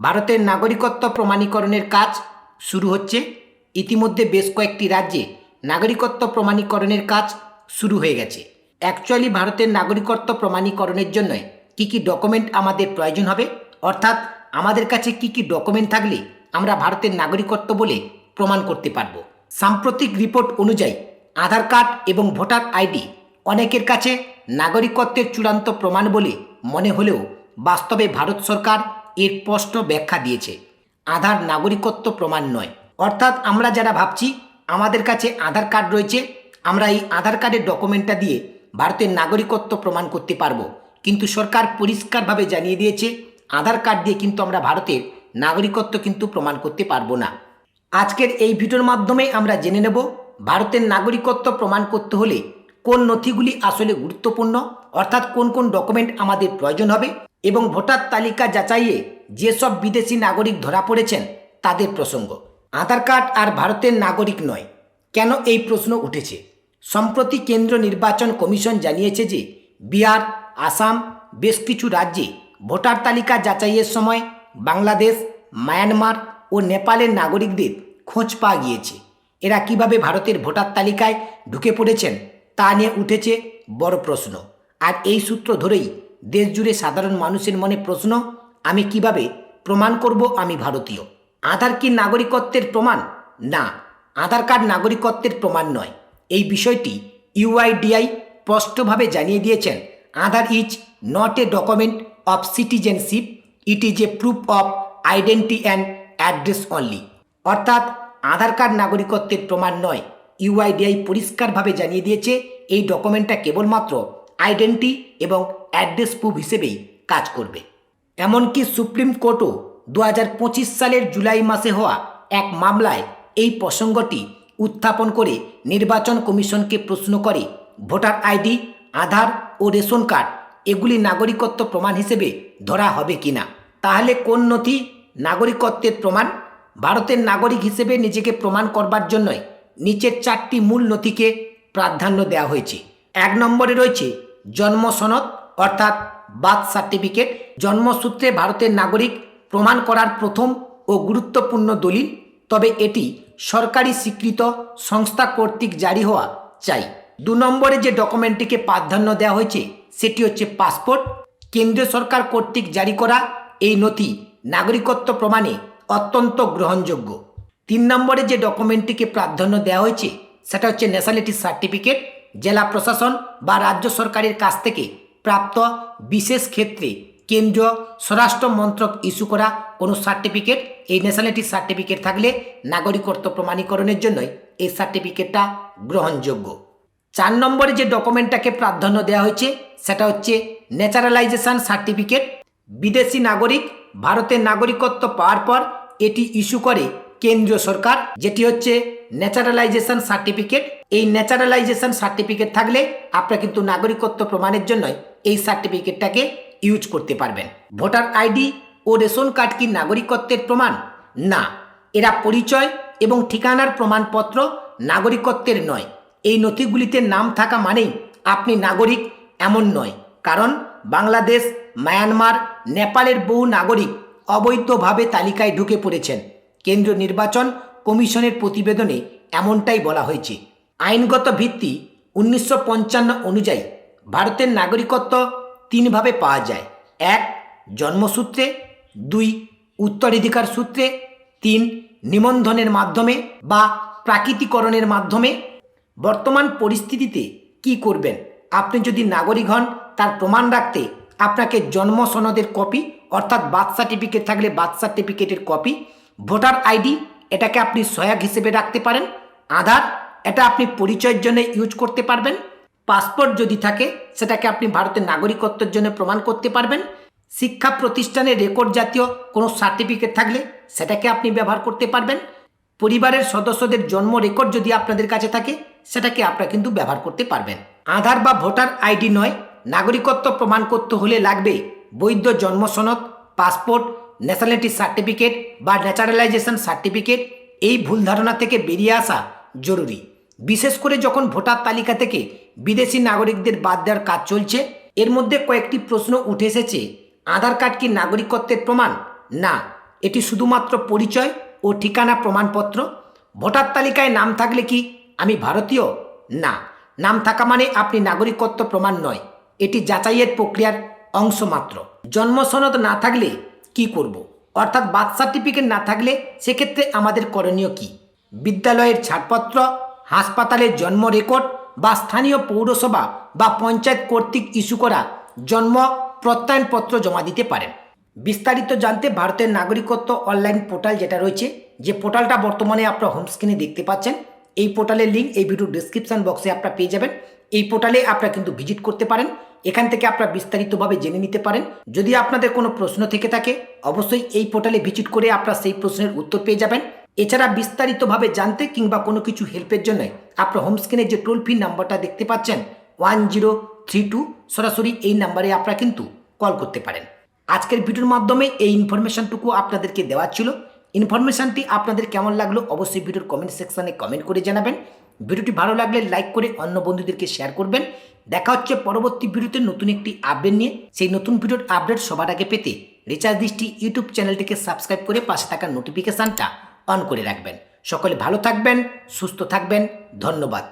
ভারতের নাগরিকত্ব প্রমাণীকরণের কাজ শুরু হচ্ছে। ইতিমধ্যে বেশ কয়েকটি রাজ্যে নাগরিকত্ব প্রমাণীকরণের কাজ শুরু হয়ে গেছে। অ্যাকচুয়ালি ভারতের নাগরিকত্ব প্রমাণীকরণের জন্য কি কি ডকুমেন্ট আমাদের প্রয়োজন হবে? অর্থাৎ আমাদের কাছে কি কি ডকুমেন্ট থাকলে আমরা ভারতের নাগরিকত্ব বলে প্রমাণ করতে পারব। সাম্প্রতিক রিপোর্ট অনুযায়ী আধার কার্ড এবং ভোটার আইডি অনেকের কাছে নাগরিকত্বের চূড়ান্ত প্রমাণ বলে মনে হলেও বাস্তবে ভারত সরকার এর স্পষ্ট ব্যাখ্যা দিয়েছে। আধার নাগরিকত্ব প্রমাণ নয়। অর্থাৎ আমরা যারা ভাবছি আমাদের কাছে আধার কার্ড রয়েছে, আমরা এই আধার কার্ডের ডকুমেন্টটা দিয়ে ভারতের নাগরিকত্ব প্রমাণ করতে পারব। কিন্তু সরকার পরিষ্কারভাবে জানিয়ে দিয়েছে, আধার কার্ড দিয়ে কিন্তু আমরা ভারতের নাগরিকত্ব কিন্তু প্রমাণ করতে পারব না। আজকের এই ভিডিওর মাধ্যমে আমরা জেনে নেব, ভারতের নাগরিকত্ব প্রমাণ করতে হলে কোন নথিগুলি আসলে গুরুত্বপূর্ণ, অর্থাৎ কোন কোন ডকুমেন্ট আমাদের প্রয়োজন হবে এবং ভোটার তালিকা যাচাইয়ে যেসব বিদেশি নাগরিক ধরা পড়েছেন, তাদের প্রসঙ্গ। আধার কার্ড আর ভারতের নাগরিক নয়। কেন এই প্রশ্ন উঠেছে? সম্প্রতি কেন্দ্র নির্বাচন কমিশন জানিয়েছে যে বিহার, আসাম বেশ কিছু রাজ্যে ভোটার তালিকা যাচাইয়ের সময় বাংলাদেশ, মায়ানমার ও নেপালের নাগরিকদের খোঁজ পাওয়া গিয়েছে। এরা কীভাবে ভারতের ভোটার তালিকায় ঢুকে পড়েছেন, তা নিয়ে উঠেছে বড় প্রশ্ন। আর এই সূত্র ধরেই দেশ জুড়ে সাধারণ মানুষের মনে প্রশ্ন, আমি কীভাবে প্রমাণ করব আমি ভারতীয়? আধার কি নাগরিকত্বের প্রমাণ? না, আধার কার্ড নাগরিকত্বের প্রমাণ নয়। এই বিষয়টি ইউআইডিআই স্পষ্টভাবে জানিয়ে দিয়েছেন, Aadhaar is not a document of citizenship, it is a proof of identity and address only. অর্থাৎ, আধার কার্ড নাগরিকত্বের প্রমাণ নয়। ইউআইডিআই পরিষ্কারভাবে জানিয়ে দিয়েছে, এই ডকুমেন্টটা কেবলমাত্র আইডেন্টি এবং অ্যাড্রেস প্রুফ হিসেবেই কাজ করবে। এমনকি সুপ্রিম কোর্টও দু হাজার পঁচিশ সালের জুলাই মাসে হওয়া এক মামলায় এই প্রসঙ্গটি উত্থাপন করে নির্বাচন কমিশনকে প্রশ্ন করে ভোটার আইডি, আধার ও রেশন কার্ড এগুলি নাগরিকত্ব প্রমাণ হিসেবে ধরা হবে কিনা তাহলে কোন নথি নাগরিকত্বের প্রমাণ? ভারতের নাগরিক হিসেবে নিজেকে প্রমাণ করবার জন্যই নিচের চারটি মূল নথিকে প্রাধান্য দেওয়া হয়েছে। এক নম্বরে রয়েছে জন্ম সনদ অর্থাৎ বার্থ সার্টিফিকেট জন্মসূত্রে ভারতের নাগরিক প্রমাণ করার প্রথম ও গুরুত্বপূর্ণ দলিল, তবে এটি সরকারি স্বীকৃত সংস্থা কর্তৃক জারি হওয়া চাই। দু নম্বরে যে ডকুমেন্টটিকে প্রাধান্য দেওয়া হয়েছে, সেটি হচ্ছে পাসপোর্ট। কেন্দ্রীয় সরকার কর্তৃক জারি করা এই নথি নাগরিকত্ব প্রমাণে অত্যন্ত গ্রহণযোগ্য। তিন নম্বরে যে ডকুমেন্টটিকে প্রাধান্য দেওয়া হয়েছে, সেটা হচ্ছে ন্যাশনালিটি সার্টিফিকেট জেলা প্রশাসন বা রাজ্য সরকারের কাছ থেকে প্রাপ্ত বিশেষ ক্ষেত্রে কেন্দ্রীয় স্বরাষ্ট্র মন্ত্রক ইস্যু করা কোনো সার্টিফিকেট, এই ন্যাশনালিটি সার্টিফিকেট থাকলে নাগরিকত্ব প্রমাণীকরণের জন্যই এই সার্টিফিকেটটা গ্রহণযোগ্য। চার নম্বরে যে ডকুমেন্টটাকে প্রাধান্য দেওয়া হয়েছে, সেটা হচ্ছে ন্যাচারালাইজেশন সার্টিফিকেট বিদেশি নাগরিক ভারতের নাগরিকত্ব পাওয়ার পর এটি ইস্যু করে কেন্দ্রীয় সরকার, যেটি হচ্ছে ন্যাচারালাইজেশন সার্টিফিকেট এই ন্যাচারালাইজেশন সার্টিফিকেট থাকলে আপনার কিন্তু নাগরিকত্ব প্রমাণের জন্যই এই সার্টিফিকেটটাকে ইউজ করতে পারবেন। ভোটার আইডি ও রেশন কার্ড কি নাগরিকত্বের প্রমাণ? না। এরা পরিচয় এবং ঠিকানার প্রমাণপত্র নাগরিকত্বের নয়। এই নথিগুলিতে নাম থাকা মানেই আপনি নাগরিক এমন নয়। কারণ বাংলাদেশ, মায়ানমার, নেপালের বহু নাগরিক অবৈধভাবে তালিকায় ঢুকে পড়েছেন। কেন্দ্রীয় নির্বাচন কমিশনের প্রতিবেদনে এমনটাই বলা হয়েছে। আইনগত ভিত্তি উনিশশো পঞ্চান্ন অনুযায়ী ভারতের নাগরিকত্ব তিনভাবে পাওয়া যায়। এক, জন্মসূত্রে। দুই, উত্তরাধিকার সূত্রে। তিন, নিবন্ধনের মাধ্যমে বা প্রাকৃতিকরণের মাধ্যমে। বর্তমান পরিস্থিতিতে কি করবেন? আপনি যদি নাগরিক হন, তার প্রমাণ রাখতে আপনাকে জন্ম সনদের কপি, অর্থাৎ বার্থ সার্টিফিকেট থাকলে বার্থ সার্টিফিকেটের কপি, ভোটার আইডি, এটাকে আপনি সহায়ক হিসেবে রাখতে পারেন। আধার, এটা আপনি পরিচয়ের জন্য ইউজ করতে পারবেন। পাসপোর্ট যদি থাকে, সেটাকে আপনি ভারতের নাগরিকত্বের জন্য প্রমাণ করতে পারবেন। শিক্ষা প্রতিষ্ঠানের রেকর্ড জাতীয় কোনো সার্টিফিকেট থাকলে সেটাকে আপনি ব্যবহার করতে পারবেন। পরিবারের সদস্যদের জন্ম রেকর্ড যদি আপনাদের কাছে থাকে, সেটাকে আপনারা কিন্তু ব্যবহার করতে পারবেন। আধার বা ভোটার আইডি নয়, নাগরিকত্ব প্রমাণ করতে হলে লাগবে বৈধ জন্ম সনদ, পাসপোর্ট ন্যাশনালিটি সার্টিফিকেট বা ন্যাচারালাইজেশন সার্টিফিকেট এই ভুল ধারণা থেকে বেরিয়ে আসা জরুরি। বিশেষ করে যখন ভোটার তালিকা থেকে বিদেশি নাগরিকদের বাদ দেওয়ার কাজ চলছে। এর মধ্যে কয়েকটি প্রশ্ন উঠে এসেছে, আধার কার্ড কি নাগরিকত্বের প্রমাণ? না, এটি শুধুমাত্র পরিচয় ও ঠিকানা প্রমাণপত্র। ভোটার তালিকায় নাম থাকলে কি আমি ভারতীয়? না, নাম থাকা মানে আপনি নাগরিকত্ব প্রমাণ নয়, এটি যাচাইয়ের প্রক্রিয়ার অংশ মাত্র। জন্ম সনদ না থাকলে কি করব। অর্থাৎ বার্থ সার্টিফিকেট না থাকলে সেক্ষেত্রে আমাদের করণীয় কি? বিদ্যালয়ের ছাড়পত্র, হাসপাতালের জন্ম রেকর্ড বা স্থানীয় পৌরসভা বা পঞ্চায়েত কর্তৃক ইস্যু করা জন্ম প্রত্যয়নপত্র জমা দিতে পারেন বিস্তারিত জানতে ভারতের নাগরিকত্ব অনলাইন পোর্টাল যেটা রয়েছে, যে পোর্টালটা বর্তমানে আপনার হোম স্ক্রিনে দেখতে পাচ্ছেন, এই পোর্টালের লিঙ্ক এই ভিডিও ডিসক্রিপশন বক্সে আপনারা পেয়ে যাবেন। এই পোর্টালে আপনারা কিন্তু ভিজিট করতে পারেন, এখান থেকে আপনারা বিস্তারিতভাবে জেনে নিতে পারেন। যদি আপনাদের কোনো প্রশ্ন থেকে থাকে, অবশ্যই এই পোর্টালে ভিজিট করে আপনারা সেই প্রশ্নের উত্তর পেয়ে যাবেন। এছাড়া বিস্তারিতভাবে জানতে কিংবা কোনো কিছু হেল্পের জন্য আপনার হোম স্ক্রিনে যে টোল ফ্রি নাম্বারটা দেখতে পাচ্ছেন ওয়ান জিরো থ্রি টু সরাসরি এই নাম্বারে আপনারা কিন্তু কল করতে পারেন। আজকের ভিডিওর মাধ্যমে এই ইনফরমেশনটুকু আপনাদেরকে দেওয়া ছিল। ইনফরমেশনটি আপনাদের কেমন লাগল অবশ্যই ভিডিওর কমেন্ট সেকশনে কমেন্ট করে জানাবেন। ভিডিওটি ভালো লাগলে লাইক করে অন্য বন্ধুদেরকে শেয়ার করবেন। দেখা হচ্ছে পরবর্তী ভিডিওতে নতুন একটি আপডেট নিয়ে। সেই নতুন ভিডিওর আপডেট সবার আগে পেতে রিচার্জ দৃষ্টি ইউটিউব চ্যানেলটিকে সাবস্ক্রাইব করে পাশে থাকা নোটিফিকেশানটা অন করে রাখবেন। সকলে ভালো থাকবেন সুস্থ থাকবেন। ধন্যবাদ।